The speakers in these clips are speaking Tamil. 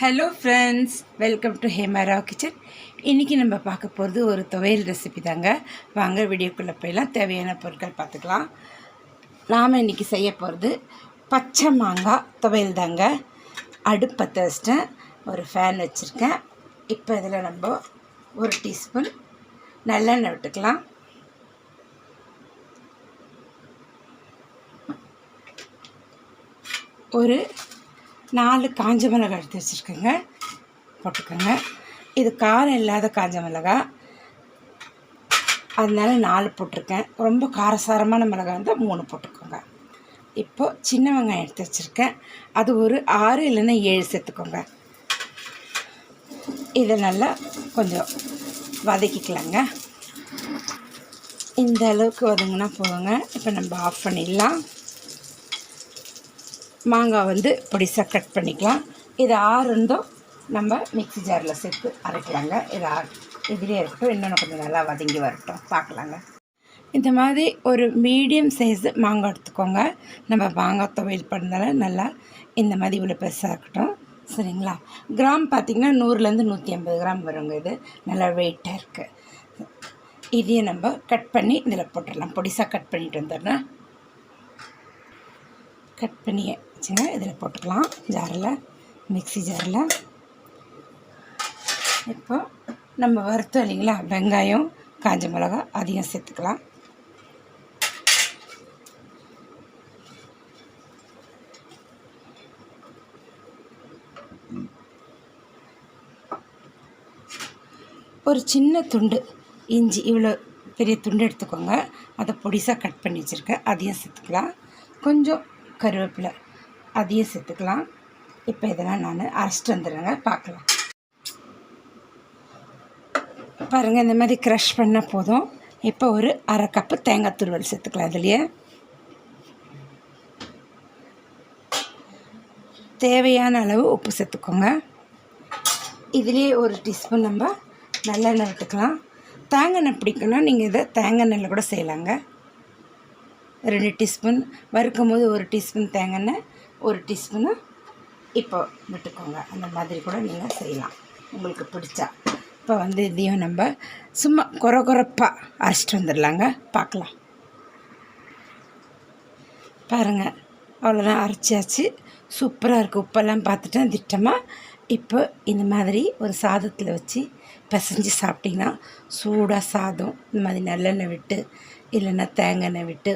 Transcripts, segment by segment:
Hello friends welcome to Hemara kitchen இன்றைக்கி நம்ம பார்க்க போகிறது ஒரு துவையல் ரெசிபி தாங்க. வாங்க வீடியோக்குள்ளே போயெல்லாம் தேவையான பொருட்கள் பார்த்துக்கலாம். நாம் இன்றைக்கி செய்ய போகிறது பச்சை மாங்காய் துவையல் தாங்க. அடுப்பத்தை வச்சிட்டேன் ஒரு ஃபேன் வச்சுருக்கேன். இப்போ இதில் நம்ம ஒரு டீஸ்பூன் நல்லெண்ணெய் விட்டுக்கலாம். ஒரு நாலு காஞ்ச மிளகாய் எடுத்து வச்சுருக்கேங்க. போட்டுக்கோங்க. இது காரம் இல்லாத காஞ்ச மிளகாய். அதனால நாலு போட்டிருக்கேன். ரொம்ப காரசாரமான மிளகாய் இருந்தால் மூணு போட்டுக்கோங்க. இப்போது சின்ன வெங்காயம் எடுத்து வச்சுருக்கேன். அது ஒரு ஆறு இல்லைன்னா ஏழு சேர்த்துக்கோங்க. இதை நல்லா கொஞ்சம் வதக்கிக்கலாங்க. இந்த அளவுக்கு வதங்கினா போதுங்க. இப்போ நம்ம ஆஃப் பண்ணிடலாம். மாங்காய் வந்து பொடிசாக கட் பண்ணிக்கலாம். இது ஆறுந்தோ நம்ம மிக்ஸி ஜாரில் சேர்த்து அரைக்கலாங்க. இது ஆறு இதுலேயே இருக்கட்டும் இன்னொன்று கொஞ்சம் நல்லா வதங்கி வரட்டும். பார்க்கலாங்க. இந்த மாதிரி ஒரு மீடியம் சைஸு மாங்காய் எடுத்துக்கோங்க. நம்ம மாங்காய் துவையல் பண்ணதால நல்லா இந்த மாதிரி இவ்வளோ பெருசாக இருக்கட்டும். சரிங்களா? கிராம் பார்த்திங்கன்னா நூறுலேருந்து நூற்றி ஐம்பது கிராம் வருங்க இது. நல்லா வெயிட்டாக இருக்குது இதையும் நம்ம கட் பண்ணி இதில் போட்டுடலாம். பொடிசாக கட் பண்ணிட்டு வந்துடுறேன் கட் பண்ணியே. வச்சுங்க. இதில் போட்டுக்கலாம். ஜாரில் மிக்ஸி ஜாரில். இப்போ நம்ம வறுத்தோம் இல்லைங்களா? வெங்காயம் காஞ்ச மிளகா அதையும் சேர்த்துக்கலாம். ஒரு சின்ன துண்டு இஞ்சி இவ்வளோ பெரிய துண்டு எடுத்துக்கோங்க. அதை பொடிசாக கட் பண்ணி வச்சுருக்கேன். அதையும் சேர்த்துக்கலாம். கொஞ்சம் கருவேப்பிலை அதையும் சேர்த்துக்கலாம். இப்போ இதெல்லாம் நான் அரைச்சிட்டு வந்துடுறேங்க. பார்க்கலாம். பாருங்கள் இந்த மாதிரி க்ரஷ் பண்ணால் போதும். இப்போ ஒரு அரை கப்பு தேங்காய் துருவல் சேர்த்துக்கலாம் இதுலையே. தேவையான அளவு உப்பு சேர்த்துக்கோங்க. இதுலேயே ஒரு டீஸ்பூன் நம்ம நல்லெண்ணெய் விட்டுக்கலாம். தேங்காய் பிடிக்குன்னா நீங்கள் இதை தேங்காய் எண்ணெயில் கூட செய்யலாங்க. ரெண்டு டீஸ்பூன் வறுக்கும் போது ஒரு டீஸ்பூன் தேங்காய் ஒரு டீஸ்பூனு இப்போ விட்டுக்கோங்க. அந்த மாதிரி கூட நீங்கள் செய்யலாம். உங்களுக்கு பிடிச்சா. இப்போ வந்து இதையும் நம்ம சும்மா குறை குறைப்பாக அரைச்சிட்டு வந்துடலாங்க. பார்க்கலாம். பாருங்கள் அவ்வளோதான் அரைச்சாச்சு. சூப்பராக இருக்குது உப்பெல்லாம் பார்த்துட்டேன் திட்டமாக இப்போ இந்த மாதிரி ஒரு சாதத்தில் வச்சு பிசைஞ்சு சாப்பிட்டிங்கன்னா சூடாக சாதம். இந்த மாதிரி நல்லெண்ணெய் விட்டு இல்லைன்னா தேங்காய் எண்ணெய் விட்டு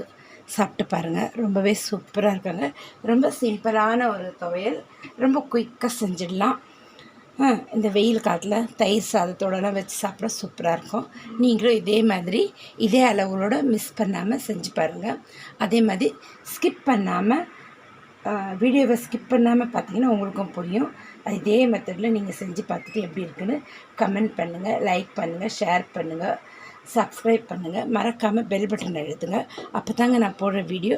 சாப்பிட்டு பாருங்கள் ரொம்பவே சூப்பராக இருக்காங்க. ரொம்ப சிம்பிளான ஒரு துவையல். ரொம்ப குயிக்காக செஞ்சிடலாம். இந்த வெயில் காலத்தில் தயிர் சாதத்தோடலாம் வச்சு சாப்பிட சூப்பராக இருக்கும். நீங்களும் இதே மாதிரி இதே அளவுகளோட மிஸ் பண்ணாமல் செஞ்சு பாருங்கள் அதே மாதிரி ஸ்கிப் பண்ணாமல் வீடியோவை ஸ்கிப் பண்ணாமல் பார்த்தீங்கன்னா உங்களுக்கும் புரியும். இதே மெத்தடில் நீங்கள் செஞ்சு பார்த்துட்டு எப்படி இருக்குன்னு கமெண்ட் பண்ணுங்கள் லைக் பண்ணுங்கள் ஷேர் பண்ணுங்கள் சப்ஸ்கிரைப் பண்ணுங்கள் மறக்காமல் பெல் பட்டன் அழுத்துங்க. அப்போ தாங்க நான் போடுற வீடியோ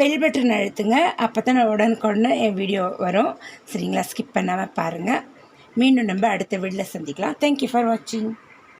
பெல் பட்டன் அழுத்துங்க. அப்போ தான் நான் உடனுக்குடனே என் வீடியோ வரும். சரிங்களா? ஸ்கிப் பண்ணாமல் பாருங்கள் மீண்டும் நம்ம அடுத்த வீடியோவில் சந்திக்கலாம். தேங்க்யூ ஃபார் வாட்சிங்